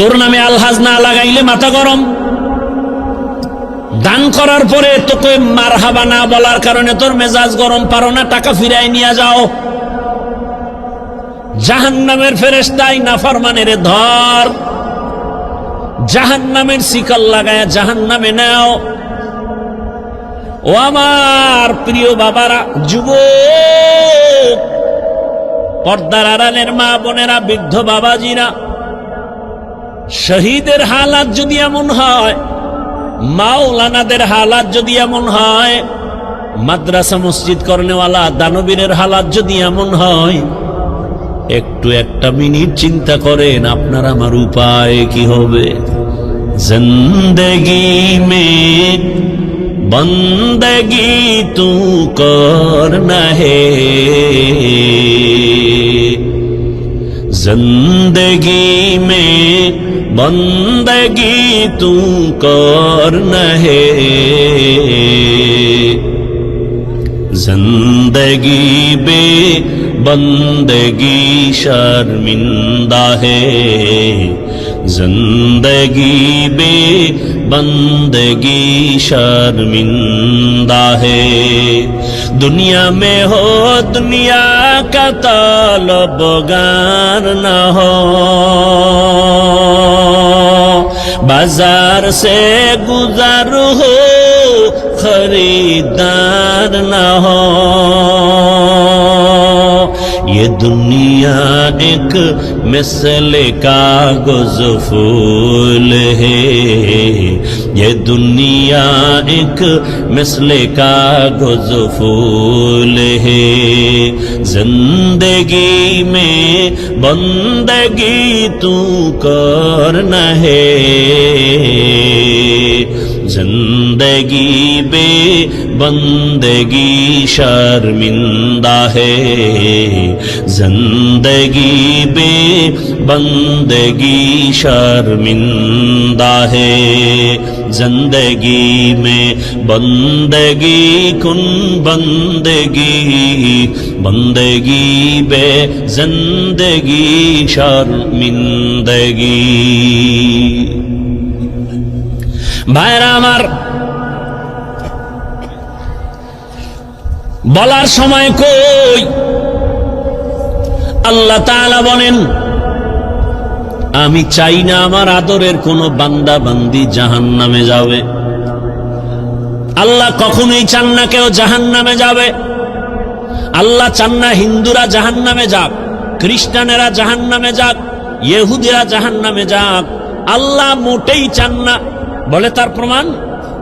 তোর নামে আলহাজ না লাগাইলে মাথা গরম। দান করার পরে তোকে মারহাবা না বলার কারণে তোর মেজাজ গরম, পারো না, টাকা ফিরাই নিয়ে যাও। জাহান নামের ফেরেস্তাই নাফরমানের ধর। জাহান নামের শিকল লাগায় জাহান নামে নাও। ও আমার প্রিয় বাবারা যুব পর্দার আড়ালের মা বোনেরা, বৃদ্ধ বাবাজিরা শহীদের হালাত যদি এমন হয়, মাওলানাদের হালাত যদি এমন হয়, মাদ্রাসা মসজিদ করনেওয়ালা দানবীরের হালাত যদি এমন হয়, একটু একটা মিনিট চিন্তা করেন, আপনার আমার উপায় কি হবে? জিন্দগি মে বন্দগি তু কর না হে زندگی میں بندگی تو کرن ہے زندگی بے بندگی شرمندہ ہے۔ زندگی بے بندگی شرمندہ ہے۔ دنیا میں ہو، دنیا کا طالب گار نہ ہو۔ بازار سے گزر ہو، خریدار نہ ہو۔ یہ دنیا ایک مثل کا گزفول ہے۔ یہ دنیا ایک مسلے کا گزفول ہے۔ زندگی میں بندگی تو کرنا ہے۔ زندگی بے بندگی شرمندہ ہے زندگی بے بندگی شرمندہ ہے زندگی میں بندگی کن بندگی بندگی بے زندگی شرمندگی ভাইরা আমার বলার সময় কই? আল্লাহ তাআলা বলেন, আমি চাই না আমার আদরের কোনো বান্দা বান্দি জাহান নামে যাবে। আল্লাহ কখনোই চান না কেউ জাহান নামে যাবে। আল্লাহ চান না হিন্দুরা জাহান নামে যাক, খ্রিস্টানেরা জাহান নামে যাক, ইহুদিরা জাহান নামে যাক। আল্লাহ মোটেই চান না। বলে তার প্রমাণ?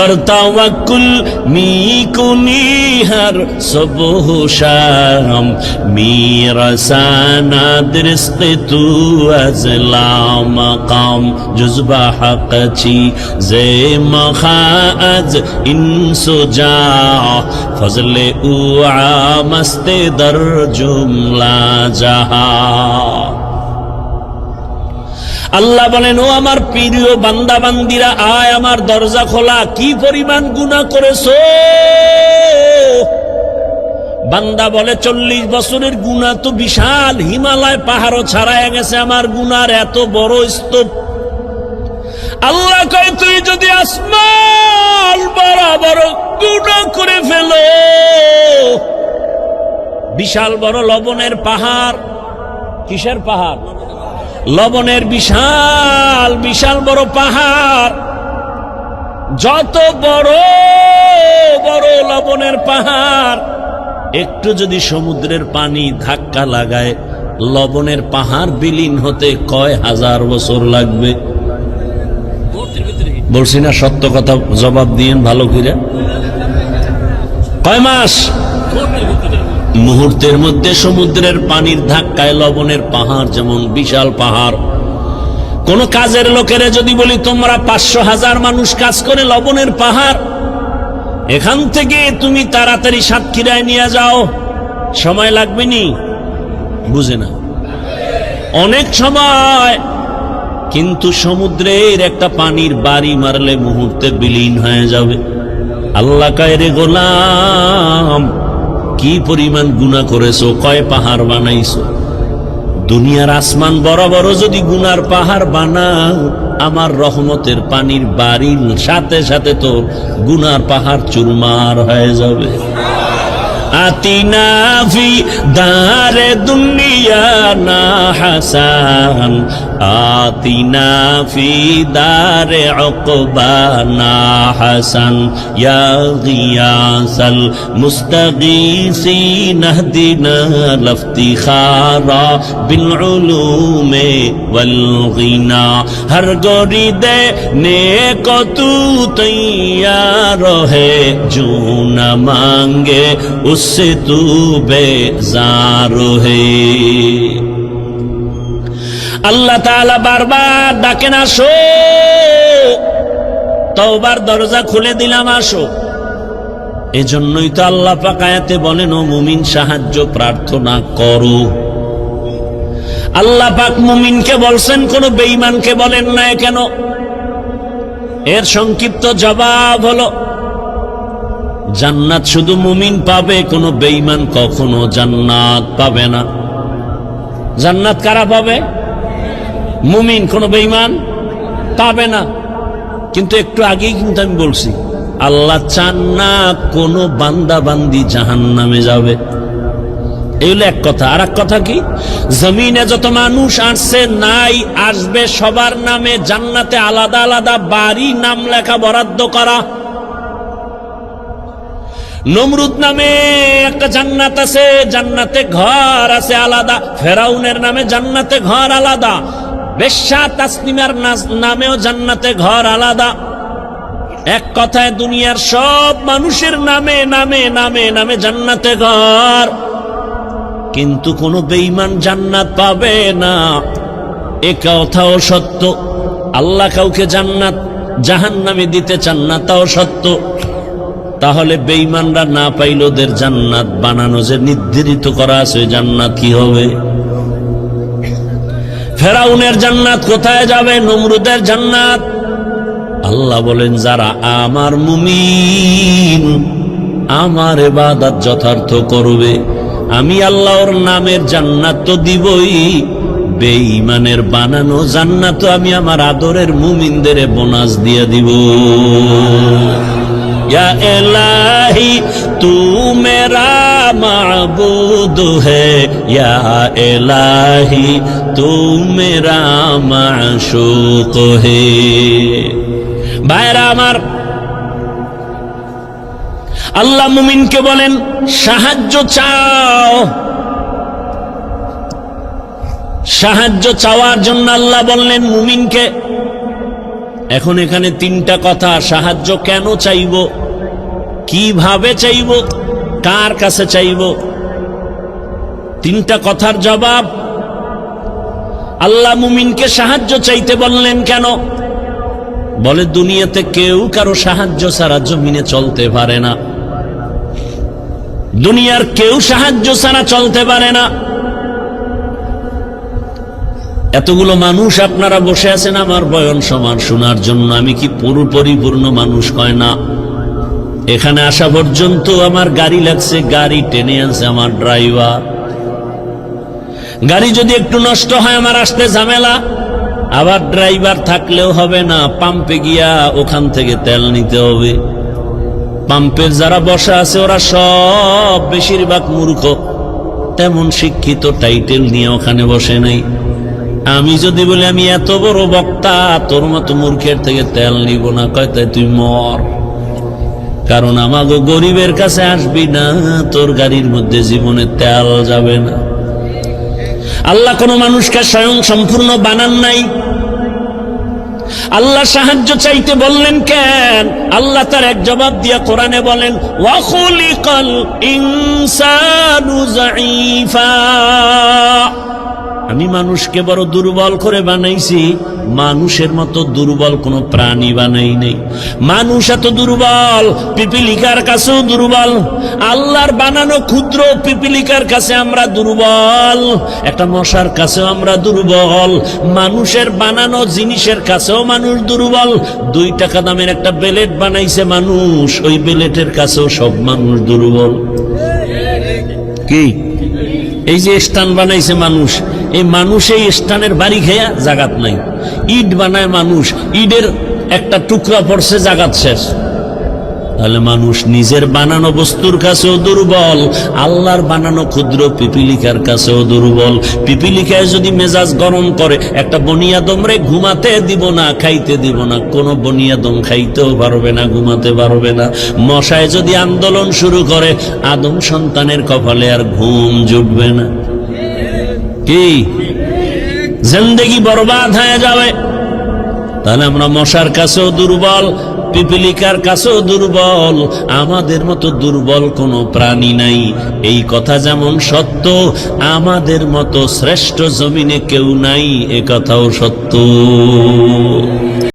گر توکل می کنی هر صبح و شام می رساند رزق تو از لا مقام جزب حق چی زی مخا از انس و جا فضل او عامست در جمله جہاں আল্লাহ বলেন, ও আমার প্রিয় বান্দা বান্দিরা আয় আমার দরজা খোলা। কি পরিমাণ গুণা করেছ? বান্দা বলে, চল্লিশ বছরের গুণা তো বিশাল। হিমালয় পাহাড়ও ছাড়ায় গেছে আমার গুনার এত বড় স্তূপ। আল্লাহ কয়, তুই যদি আসমান বরাবর গুণা করে ফেলো। বিশাল বড় লবণের পাহাড়। কিসের পাহাড়? লবণের বিশাল বিশাল বড় পাহাড়। যত বড় বড় লবণের পাহাড়। একটু যদি সমুদ্রের পানি ধাক্কা লাগায়, লবণের পাহাড় বিলীন হতে কয় হাজার বছর লাগবে? বলছি না, সত্য কথা জবাব দিয়েন ভালো করে। কয় মাস? মুহূর্তের মধ্যে সমুদ্রের পানির ধাক্কায় লবণের পাহাড় যেমন বিশাল পাহাড়। কোন কাজের লোকেরা যদি বলি, তোমরা পাঁচশো হাজার মানুষ কাজ করে লবণের পাহাড়। এখান থেকে তুমি তাড়াতাড়ি সাতক্ষীরায় নিয়ে যাও। সময় লাগবে নি? বুঝে না। অনেক সময়। কিন্তু সমুদ্রের একটা পানির বাড়ি মারলে মুহূর্তে বিলীন হয়ে যাবে। আল্লাহ কায়রে গোলাম কি পরিমাণ গুণা করেছ, কয় পাহাড় বানাইছো? দুনিয়ার আসমান বড় বড় যদি গুনার পাহাড় বানাও, আমার রহমতের পানির বাড়ির সাথে সাথে তো গুনার পাহাড় চুরমার হয়ে যাবে। আতিনা ফি দারে দুনিয়া না হাসান آتنا فی دار عقبانا حسن یا غیاس المستغیسی نہدنا لفتخارا بالعلوم والغنا۔ ہر گوری دے کو تو تیار ہے، جو نہ مانگے اس سے تو بے زار ہے۔ আল্লাহ তাআলা বারবার ডাকেন আসো। তওবার দরজা খুলে দিলাম, আসো। এজন্যই তো আল্লাহ পাক আয়াতে বলেন, ও মুমিন, সাহায্য, প্রার্থনা করো। আল্লাহ পাক মুমিনকে বলছেন, কোন বেঈমানকে বলেন না কেন? এর সংক্ষিপ্ত জবাব হলো, জান্নাত শুধু মুমিন পাবে, কোনো বেঈমান কখনো জান্নাত পাবে না। জান্নাত কারা পাবে? মুমিন, কোনো বেঈমান? পাবে না। কিন্তু একটু আগেই কিন্তু আমি বলছি, আল্লাহ চান না কোনো বান্দা বান্দি জাহান নামে যাবে। এই হলো এক কথা। আর এক কথা কি? জমিনে যত মানুষ আসছে, নাই আসবে, সবার নামে জান্নাতে আলাদা আলাদা বাড়ি, নাম লেখা, বরাদ্দ করা। নমরুদ নামে একটা জান্নাত আছে, জান্নাতে ঘর আছে আলাদা। ফেরাউনের নামে জান্নাতে ঘর আলাদা। বেশ্যা তাসনিমার নাস- নামেও জান্নাতে ঘর আলাদা। এক কথায় দুনিয়ার সব মানুষের নামে নামে নামে নামে জান্নাতে ঘর। কিন্তু কোনো বেঈমান জান্নাত পাবে না। এ কথাও সত্য। আল্লাহ কাউকে জান্নাত, জাহান্নামে দিতে চান না, তাও সত্য। তাহলে বেঈমানরা না পাইল ওদের জান্নাত বানানো যে নির্ধারিত করা আছে, জান্নাত কি হবে? ফেরাউনের জান্নাত কোথায় যাবে? নমরুদের জান্নাত। আল্লাহ বলেন, যারা আমার মুমিন, আমার এবাদত যথার্থ করবে, আমি আল্লাহর নামের জান্নাত তো দিবই। বেঈমানের বানানো জান্নাত আমি আমার আদরের মুমিনদের বোনাস দিয়ে দিব। یا الہی تو আমার, আল্লাহ মুমিনকে বলেন, সাহায্য চাও। সাহায্য চাওয়ার জন্য আল্লাহ বললেন মুমিনকে এখন এখানে তিনটা কথা, সাহায্য কেন চাইব? কীভাবে চাইব? কার কাছে চাইব? তিনটা কথার জবাব, আল্লাহ মুমিনকে সাহায্য চাইতে বললেন কেন? বলে, দুনিয়াতে কেউ কারও সাহায্য ছাড়া জমিনে চলতে পারে না। দুনিয়ার কেউ সাহায্য ছাড়া চলতে পারে না। এতগুলো মানুষ আপনারা বসে আছেন, আমার বয়ন সমান শোনার জন্য। আমি কি পুরো পরিপূর্ণ মানুষ কয় না? এখানে আসা পর্যন্ত আমার গাড়ি লাগছে, গাড়ি টেনে আনছে আমার ড্রাইভার। গাড়ি যদি একটু নষ্ট হয়, আমার আসতে ঝামেলা। আবার ড্রাইভার থাকলেও হবে না, পাম্পে গিয়া ওখান থেকে তেল নিতে হবে। পাম্পের যারা বসা আছে, ওরা সব বেশিরভাগ মূর্খ। তেমন শিক্ষিত টাইটেল নিয়ে ওখানে বসে নাই। আমি যদি বলি, আমি এত বড় বক্তা, তোর মতো মূর্খের থেকে তেল নিব না। কয়, তাই তুই মর। কারণ আমাগো গরিবের কাছে আসবি না, তোর গাড়ির মধ্যে জীবনে তেল যাবে না। আল্লাহ কোনো মানুষকে স্বয়ং সম্পূর্ণ বানান নাই। আল্লাহ সাহায্য চাইতে বললেন, কেন? আল্লাহ তার এক জবাব দিয়া কোরআনে বলেন ওয়াখুলিকাল ইনসানু যাঈফা। আমি মানুষকে বড় দুর্বল করে বানাইছি, মানুষের মতো দুর্বল কোন প্রাণী বানাই নেই। মানুষ এত দুর্বল, পিপিলিকার কাছেও দুর্বল। আল্লাহর বানানো ক্ষুদ্র পিপিলিকার কাছে আমরা দুর্বল, একটা মশার কাছেও আমরা দুর্বল, মানুষের বানানো জিনিসের কাছেও মানুষ দুর্বল। দুই টাকা দামের একটা বেলেট বানাইছে মানুষ, ওই বেলেটের কাছেও সব মানুষ দুর্বল। কি? এই যে স্টান বানাইছে মানুষ এই মানুষ এই স্টানের বাড়ি খেয়া জাগাত নাই। ইট বানায় মানুষ, ইটের একটা টুকরা পড়ছে, জাগাত শেষ। তাহলে মানুষ নিজের বানানো বস্তুর কাছেও দুর্বল, আল্লাহর বানানো ক্ষুদ্র পিপিলিকার কাছেও দুর্বল। পিপিলিকায় যদি মেজাজ গরম করে, একটা বনিয়াদমরে ঘুমাতে দিব না, খাইতে দিব না। কোনো বনিয়াদম খাইতেও পারবে না, ঘুমাতে পারবে না। মশায় যদি আন্দোলন শুরু করে, আদম সন্তানের কপালে আর ঘুম জুটবে না। কি? জিন্দগি বরবাদ হয়ে যাবে। তাহলে আমরা মশার কাছেও দুর্বল, পিপিলিকার কাছেও দুর্বল, আমাদের মতো দুর্বল কোনো প্রাণী নাই। এই কথা যেমন সত্য, আমাদের মতো শ্রেষ্ঠ জমিনে কেউ নাই, এ কথাও সত্য।